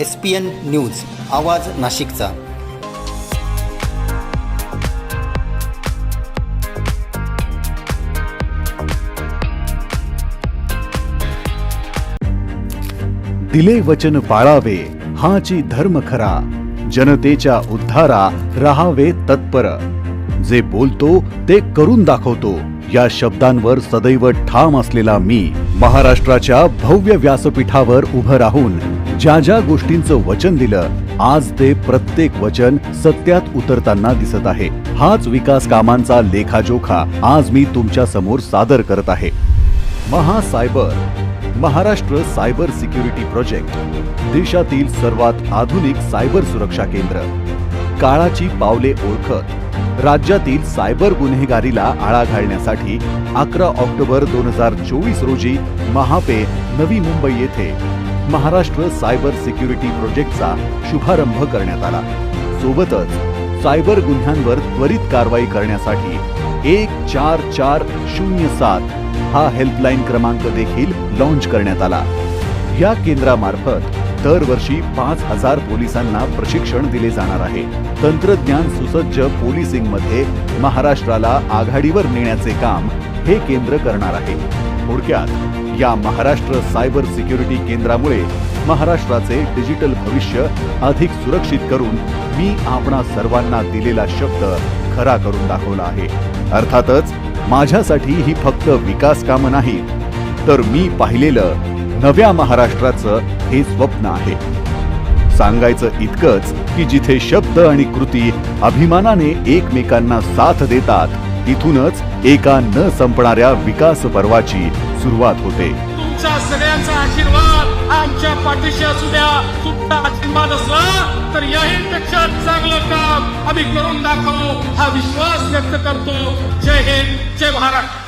S P N news आवाज नाशिकचा. दिले वचन पाळावे हाची धर्म खरा. जनतेच्या उद्धारा राहावे तत्पर. जे बोलतो ते करून दाखवतो. या शब्दांवर सदैव ठाम असलेला मी महाराष्ट्राच्या भव्य व्यासपीठावर उभं राहून ज्या ज्या गोष्टींचं वचन दिलं आज ते प्रत्येक वचन सत्यात उतरताना दिसत आहे. हाच विकास कामांचा लेखाजोखा आज मी तुमच्यासमोर सादर करत आहे. महासायबर महाराष्ट्र सायबर सिक्युरिटी प्रोजेक्ट देशातील सर्वात आधुनिक सायबर सुरक्षा केंद्र. काळाची पावले ओळखत राज्यातील सायबर गुन्हेगारीला आळा घालण्यासाठी अकरा ऑक्टोबर दोन हजार चोवीस रोजी महापे नवी मुंबई येथे महाराष्ट्र सायबर सिक्युरिटी प्रोजेक्टचा शुभारंभ करण्यात आला. सोबतच सायबर गुन्ह्यांवर त्वरित कारवाई करण्यासाठी एक चार चार शून्य सात हा हेल्पलाईन क्रमांक देखील लॉन्च करण्यात आला. या केंद्रामार्फत दरवर्षी पाच हजार पोलिसांना प्रशिक्षण दिले जाणार आहे. तंत्रज्ञान सुसज्ज पोलिसिंगमध्ये महाराष्ट्राला आघाडीवर नेण्याचे काम हे केंद्र करणार आहे. थोडक्यात या महाराष्ट्र सायबर सिक्युरिटी केंद्रामुळे महाराष्ट्राचे डिजिटल भविष्य अधिक सुरक्षित करून मी आपणा सर्वांना दिलेला शब्द खरा करून दाखवला आहे. अर्थातच माझ्यासाठी ही फक्त विकास कामं नाहीत तर मी पाहिलेलं नव्या महाराष्ट्राचं हे स्वप्न आहे. सांगायचं इतकंच की जिथे शब्द आणि कृती अभिमानाने एकमेकांना साथ देतात तिथूनच एका न संपणाऱ्या विकास पर्वाची सुरुवात होते. तुमच्या सगळ्यांचा आशीर्वाद आमच्या पाठीशी असू द्या. तुमचा आशीर्वाद असला तर याहीपेक्षा चांगलं काम आम्ही करून दाखवू. हा विश्वास व्यक्त करतो. जय हिंद जय महाराष्ट्र.